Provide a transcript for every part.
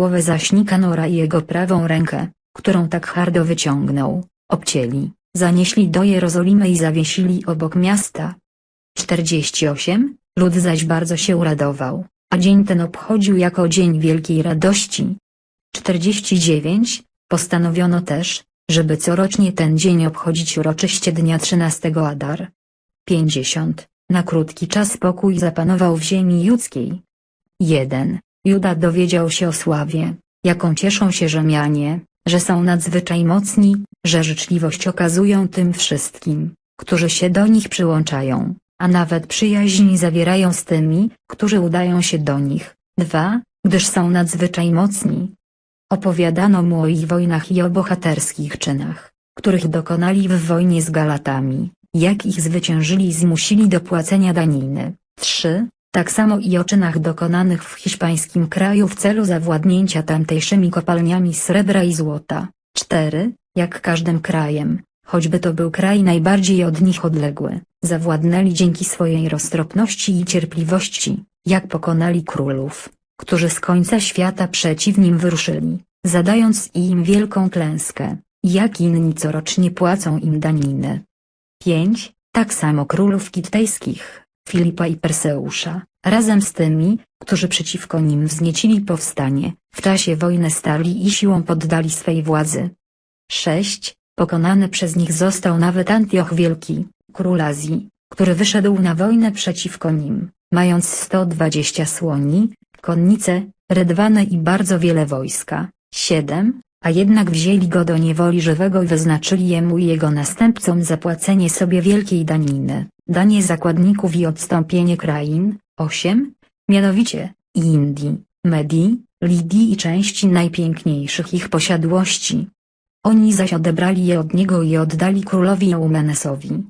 głowę zaś Nikanora i jego prawą rękę, którą tak hardo wyciągnął, obcięli, zanieśli do Jerozolimy i zawiesili obok miasta. 48, lud zaś bardzo się uradował, a dzień ten obchodził jako dzień wielkiej radości. 49, postanowiono też, żeby corocznie ten dzień obchodzić uroczyście dnia 13 Adar. 50. Na krótki czas pokój zapanował w ziemi judzkiej. 1. Juda dowiedział się o sławie, jaką cieszą się Rzymianie, że są nadzwyczaj mocni, że życzliwość okazują tym wszystkim, którzy się do nich przyłączają, a nawet przyjaźń zawierają z tymi, którzy udają się do nich. 2. Gdyż są nadzwyczaj mocni. Opowiadano mu o ich wojnach i o bohaterskich czynach, których dokonali w wojnie z Galatami, jak ich zwyciężyli i zmusili do płacenia daniny. 3. Tak samo i o czynach dokonanych w hiszpańskim kraju w celu zawładnięcia tamtejszymi kopalniami srebra i złota. 4. Jak każdym krajem, choćby to był kraj najbardziej od nich odległy, zawładnęli dzięki swojej roztropności i cierpliwości, jak pokonali królów, którzy z końca świata przeciw nim wyruszyli, zadając im wielką klęskę, jak inni corocznie płacą im daniny. 5. Tak samo królów kitejskich, Filipa i Perseusza, razem z tymi, którzy przeciwko nim wzniecili powstanie, w czasie wojny stali i siłą poddali swej władzy. 6. Pokonany przez nich został nawet Antioch Wielki, król Azji, który wyszedł na wojnę przeciwko nim, mając 120 słoni, konnice, rydwane i bardzo wiele wojska. 7. A jednak wzięli go do niewoli żywego i wyznaczyli jemu i jego następcom zapłacenie sobie wielkiej daniny, danie zakładników i odstąpienie krain. 8. Mianowicie, Indii, Medii, Lidii i części najpiękniejszych ich posiadłości. Oni zaś odebrali je od niego i oddali królowi Eumenesowi.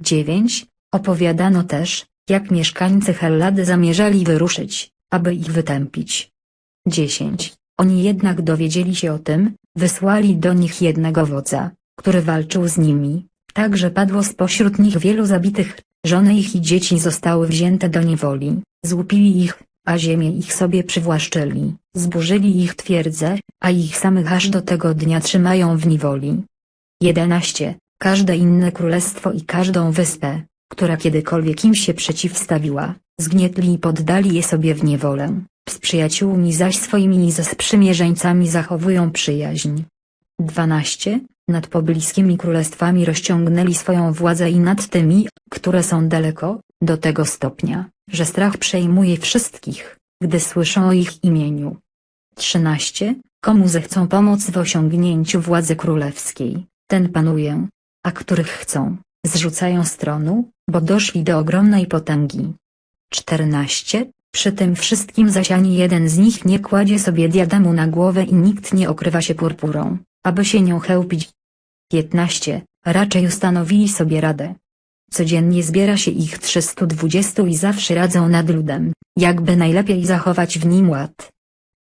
9. Opowiadano też, jak mieszkańcy Hellady zamierzali wyruszyć, aby ich wytępić. 10. Oni jednak dowiedzieli się o tym, wysłali do nich jednego wodza, który walczył z nimi, tak że padło spośród nich wielu zabitych, żony ich i dzieci zostały wzięte do niewoli, złupili ich, a ziemię ich sobie przywłaszczyli, zburzyli ich twierdze, a ich samych aż do tego dnia trzymają w niewoli. 11. Każde inne królestwo i każdą wyspę, która kiedykolwiek im się przeciwstawiła, zgnietli i poddali je sobie w niewolę. Z przyjaciółmi zaś swoimi i ze sprzymierzeńcami zachowują przyjaźń. 12. Nad pobliskimi królestwami rozciągnęli swoją władzę i nad tymi, które są daleko, do tego stopnia, że strach przejmuje wszystkich, gdy słyszą o ich imieniu. 13. Komu zechcą pomoc w osiągnięciu władzy królewskiej, ten panuje, a których chcą, zrzucają z tronu, bo doszli do ogromnej potęgi. 14. Przy tym wszystkim zaś jeden z nich nie kładzie sobie diademu na głowę i nikt nie okrywa się purpurą, aby się nią chełpić. 15. Raczej ustanowili sobie radę. Codziennie zbiera się ich 320 i zawsze radzą nad ludem, jakby najlepiej zachować w nim ład.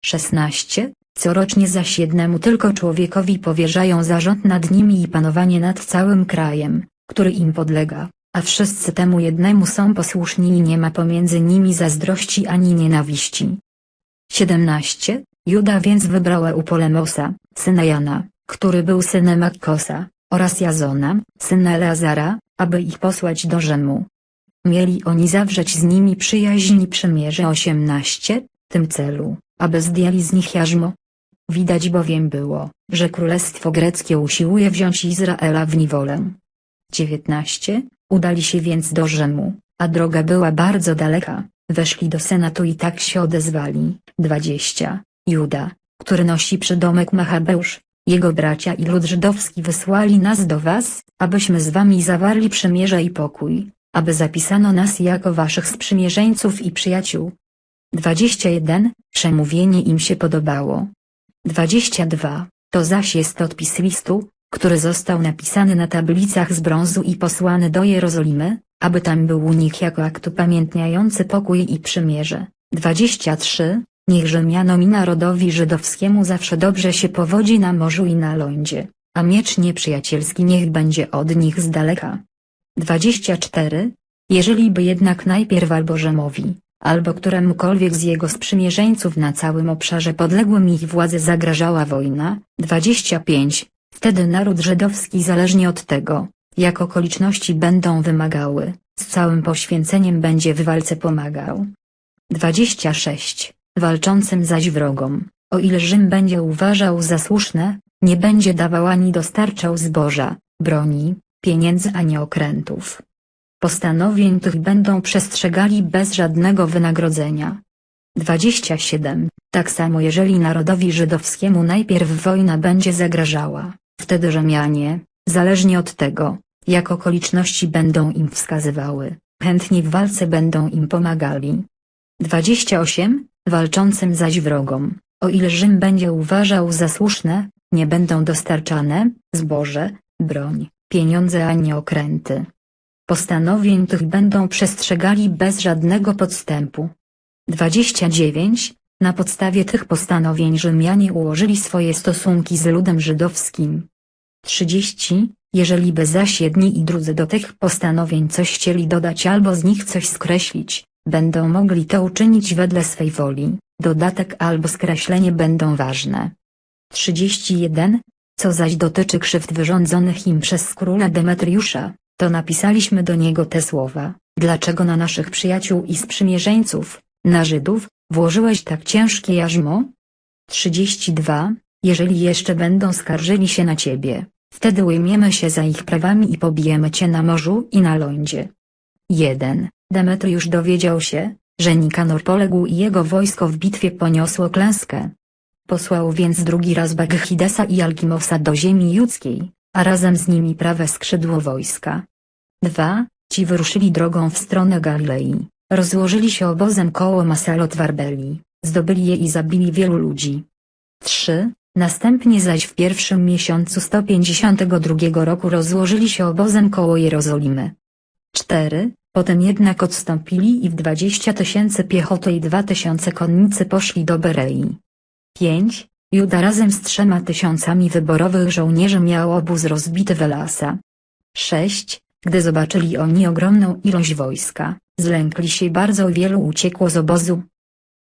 16. Corocznie zaś jednemu tylko człowiekowi powierzają zarząd nad nimi i panowanie nad całym krajem, który im podlega a wszyscy temu jednemu są posłuszni i nie ma pomiędzy nimi zazdrości ani nienawiści. 17. Juda więc wybrał Eupolemosa, syna Jana, który był synem Akkosa, oraz Jazona, syna Eleazara, aby ich posłać do Rzymu. Mieli oni zawrzeć z nimi przyjaźń i przymierze 18, tym celu, aby zdjęli z nich jarzmo. Widać bowiem było, że królestwo greckie usiłuje wziąć Izraela w niewolę. 19. Udali się więc do Rzymu, a droga była bardzo daleka, weszli do Senatu i tak się odezwali. 20. Juda, który nosi przydomek Machabeusz, jego bracia i lud żydowski wysłali nas do was, abyśmy z wami zawarli przymierze i pokój, aby zapisano nas jako waszych sprzymierzeńców i przyjaciół. 21. Przemówienie im się podobało. 22. To zaś jest odpis listu, który został napisany na tablicach z brązu i posłany do Jerozolimy, aby tam był u nich jako akt upamiętniający pokój i przymierze. 23. Niech Rzymianom i narodowi żydowskiemu zawsze dobrze się powodzi na morzu i na lądzie, a miecz nieprzyjacielski niech będzie od nich z daleka. 24. Jeżeli by jednak najpierw albo Rzymowi, albo któremukolwiek z jego sprzymierzeńców na całym obszarze podległym ich władzy zagrażała wojna. 25. Wtedy naród żydowski zależnie od tego, jak okoliczności będą wymagały, z całym poświęceniem będzie w walce pomagał. 26. Walczącym zaś wrogom, o ile Rzym będzie uważał za słuszne, nie będzie dawał ani dostarczał zboża, broni, pieniędzy ani okrętów. Postanowień tych będą przestrzegali bez żadnego wynagrodzenia. 27. Tak samo jeżeli narodowi żydowskiemu najpierw wojna będzie zagrażała, wtedy Rzymianie, zależnie od tego, jak okoliczności będą im wskazywały, chętnie w walce będą im pomagali. 28. Walczącym zaś wrogom, o ile Rzym będzie uważał za słuszne, nie będą dostarczane, zboże, broń, pieniądze ani okręty. Postanowień tych będą przestrzegali bez żadnego podstępu. 29. Na podstawie tych postanowień Rzymianie ułożyli swoje stosunki z ludem żydowskim. 30. Jeżeli by zaś jedni i drudzy do tych postanowień coś chcieli dodać albo z nich coś skreślić, będą mogli to uczynić wedle swej woli, dodatek albo skreślenie będą ważne. 31. Co zaś dotyczy krzywd wyrządzonych im przez króla Demetriusza, to napisaliśmy do niego te słowa, dlaczego na naszych przyjaciół i sprzymierzeńców, na Żydów, włożyłeś tak ciężkie jarzmo? 32. Jeżeli jeszcze będą skarżyli się na ciebie, wtedy ujmiemy się za ich prawami i pobijemy cię na morzu i na lądzie. 1. Demetriusz dowiedział się, że Nikanor poległ i jego wojsko w bitwie poniosło klęskę. Posłał więc drugi raz Baghidesa i Alkimosa do ziemi judzkiej, a razem z nimi prawe skrzydło wojska. 2. Ci wyruszyli drogą w stronę Galilei, rozłożyli się obozem koło Masalot Warbeli, zdobyli je i zabili wielu ludzi. 3. Następnie zaś w pierwszym miesiącu 152 roku rozłożyli się obozem koło Jerozolimy. 4. Potem jednak odstąpili i w 20 tysięcy piechoty i 2 tysiące konnicy poszli do Berei. 5. Juda razem z trzema tysiącami wyborowych żołnierzy miał obóz rozbity w Elasa. 6. Gdy zobaczyli oni ogromną ilość wojska, zlękli się bardzo wielu uciekło z obozu.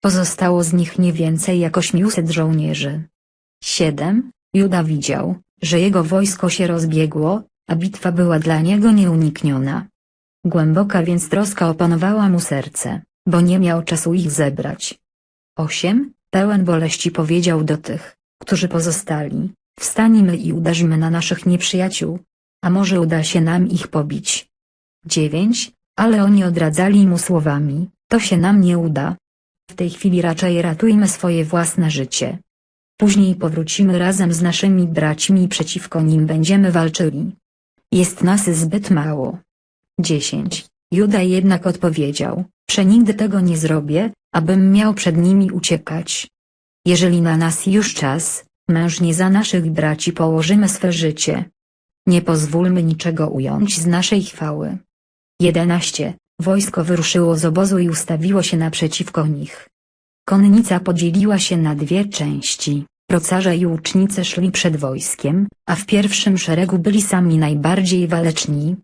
Pozostało z nich nie więcej jak ośmiuset żołnierzy. 7. Juda widział, że jego wojsko się rozbiegło, a bitwa była dla niego nieunikniona. Głęboka więc troska opanowała mu serce, bo nie miał czasu ich zebrać. 8. Pełen boleści powiedział do tych, którzy pozostali, wstańmy i uderzmy na naszych nieprzyjaciół, a może uda się nam ich pobić. 9. Ale oni odradzali mu słowami, to się nam nie uda. W tej chwili raczej ratujmy swoje własne życie. Później powrócimy razem z naszymi braćmi i przeciwko nim będziemy walczyli. Jest nas zbyt mało. 10. Juda jednak odpowiedział, przenigdy tego nie zrobię, abym miał przed nimi uciekać. Jeżeli na nas już czas, mężnie za naszych braci położymy swe życie. Nie pozwólmy niczego ująć z naszej chwały. 11. Wojsko wyruszyło z obozu i ustawiło się naprzeciwko nich. Konnica podzieliła się na dwie części, procarze i łucznice szli przed wojskiem, a w pierwszym szeregu byli sami najbardziej waleczni.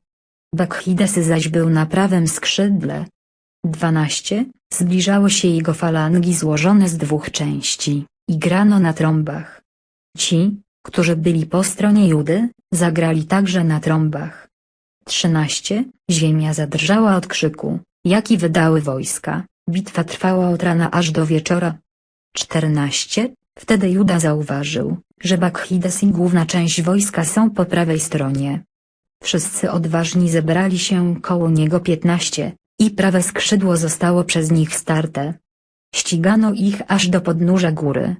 Bakhidesy zaś był na prawym skrzydle. 12. Zbliżały się jego falangi złożone z dwóch części, i grano na trąbach. Ci, którzy byli po stronie Judy, zagrali także na trąbach. 13. Ziemia zadrżała od krzyku, jaki wydały wojska, bitwa trwała od rana aż do wieczora. 14. Wtedy Juda zauważył, że Bakhides i główna część wojska są po prawej stronie. Wszyscy odważni zebrali się koło niego 15, i prawe skrzydło zostało przez nich starte. Ścigano ich aż do podnóża góry.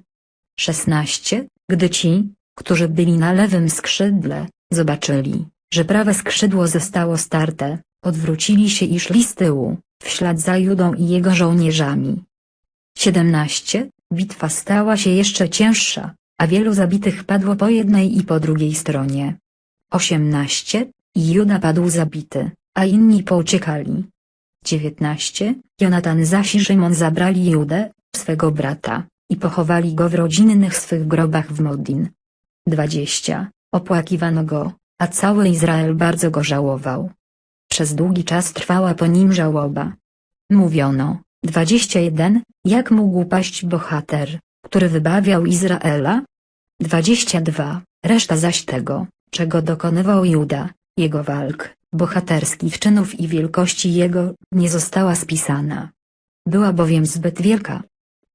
16. Gdy ci, którzy byli na lewym skrzydle, zobaczyli, że prawe skrzydło zostało starte, odwrócili się i szli z tyłu, w ślad za Judą i jego żołnierzami. 17. Bitwa stała się jeszcze cięższa, a wielu zabitych padło po jednej i po drugiej stronie. 18. I Juda padł zabity, a inni pouciekali. 19. Jonatan zaś i Szymon zabrali Judę, swego brata, i pochowali go w rodzinnych swych grobach w Modin. 20. Opłakiwano go, a cały Izrael bardzo go żałował. Przez długi czas trwała po nim żałoba. Mówiono, 21. Jak mógł paść bohater, który wybawiał Izraela? 22. Reszta zaś tego, czego dokonywał Juda, jego walk, bohaterskich czynów i wielkości jego, nie została spisana. Była bowiem zbyt wielka.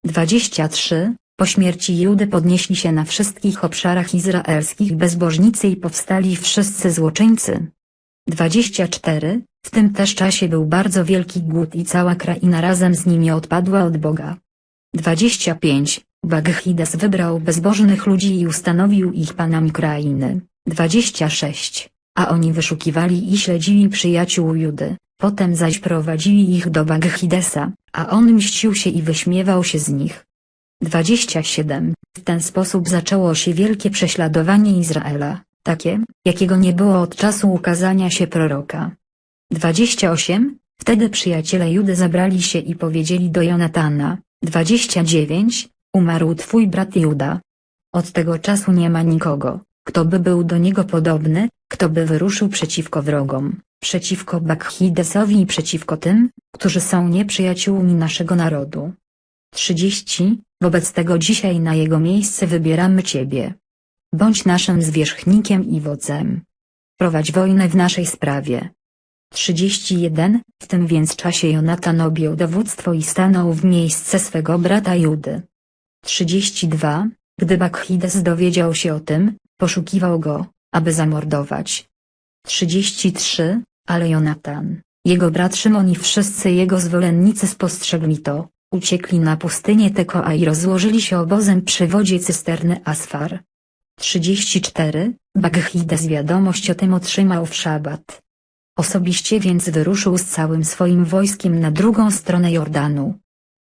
23. Po śmierci Judy podnieśli się na wszystkich obszarach izraelskich bezbożnicy i powstali wszyscy złoczyńcy. 24. W tym też czasie był bardzo wielki głód i cała kraina razem z nimi odpadła od Boga. 25. Bagchides wybrał bezbożnych ludzi i ustanowił ich panami krainy. 26. A oni wyszukiwali i śledzili przyjaciół Judy, potem zaś prowadzili ich do Baghidesa, a on mścił się i wyśmiewał się z nich. 27. W ten sposób zaczęło się wielkie prześladowanie Izraela, takie, jakiego nie było od czasu ukazania się proroka. 28. Wtedy przyjaciele Judy zabrali się i powiedzieli do Jonatana, 29. Umarł twój brat Juda. Od tego czasu nie ma nikogo, kto by był do niego podobny, kto by wyruszył przeciwko wrogom, przeciwko Bakhidesowi i przeciwko tym, którzy są nieprzyjaciółmi naszego narodu. 30. Wobec tego dzisiaj na jego miejsce wybieramy Ciebie. Bądź naszym zwierzchnikiem i wodzem. Prowadź wojnę w naszej sprawie. 31. W tym więc czasie Jonatan objął dowództwo i stanął w miejsce swego brata Judy. 32. Gdy Bakhides dowiedział się o tym, poszukiwał go, aby zamordować. 33. Ale Jonatan, jego brat Szymon i wszyscy jego zwolennicy spostrzegli to, uciekli na pustynię Tekoa i rozłożyli się obozem przy wodzie cysterny Asfar. 34. Baghides wiadomość o tym otrzymał w szabat. Osobiście więc wyruszył z całym swoim wojskiem na drugą stronę Jordanu.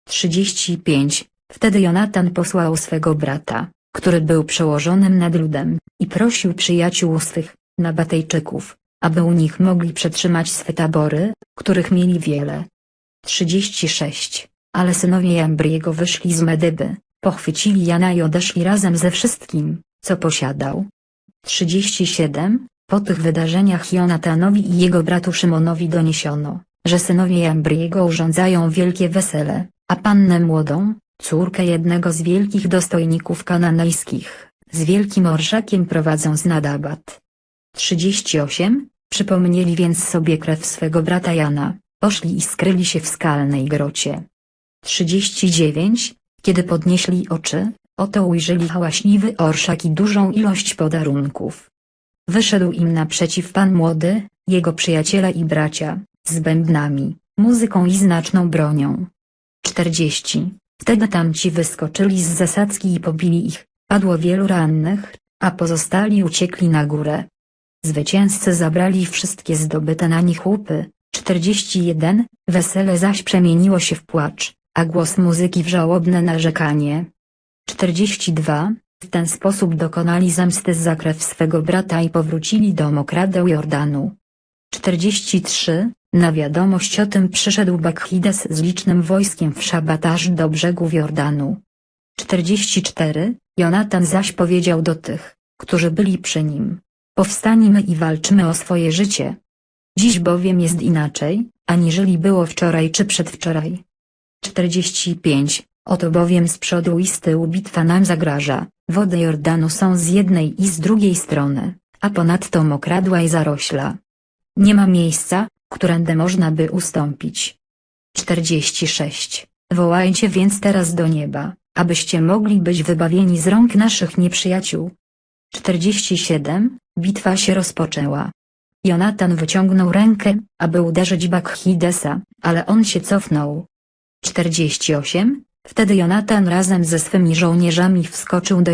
35. Wtedy Jonatan posłał swego brata, który był przełożonym nad ludem, i prosił przyjaciół swych, Nabatejczyków, aby u nich mogli przetrzymać swe tabory, których mieli wiele. 36. Ale synowie Jambriego wyszli z Medyby, pochwycili Jana i odeszli razem ze wszystkim, co posiadał. 37. Po tych wydarzeniach Jonatanowi i jego bratu Szymonowi doniesiono, że synowie Jambriego urządzają wielkie wesele, a pannę młodą, córkę jednego z wielkich dostojników kananejskich, z wielkim orszakiem prowadzą z Nadabat. 38. Przypomnieli więc sobie krew swego brata Jana, poszli i skryli się w skalnej grocie. 39. Kiedy podnieśli oczy, oto ujrzeli hałaśliwy orszak i dużą ilość podarunków. Wyszedł im naprzeciw pan młody, jego przyjaciele i bracia, z bębnami, muzyką i znaczną bronią. 40. Wtedy tamci wyskoczyli z zasadzki i pobili ich, padło wielu rannych, a pozostali uciekli na górę. Zwycięzcy zabrali wszystkie zdobyte na nich łupy. 41. Wesele zaś przemieniło się w płacz, a głos muzyki w żałobne narzekanie. 42. W ten sposób dokonali zemsty za krew swego brata i powrócili do mokradeł Jordanu. 43. Na wiadomość o tym przyszedł Bakhides z licznym wojskiem w szabat aż do brzegów Jordanu. 44. Jonatan zaś powiedział do tych, którzy byli przy nim. Powstańmy i walczmy o swoje życie. Dziś bowiem jest inaczej, aniżeli było wczoraj czy przedwczoraj. 45. Oto bowiem z przodu i z tyłu bitwa nam zagraża, wody Jordanu są z jednej i z drugiej strony, a ponadto mokradła i zarośla. Nie ma miejsca, którędy można by ustąpić. 46. Wołajcie więc teraz do nieba, abyście mogli być wybawieni z rąk naszych nieprzyjaciół. 47. Bitwa się rozpoczęła. Jonatan wyciągnął rękę, aby uderzyć Bakhidesa, ale on się cofnął. 48. Wtedy Jonatan razem ze swymi żołnierzami wskoczył do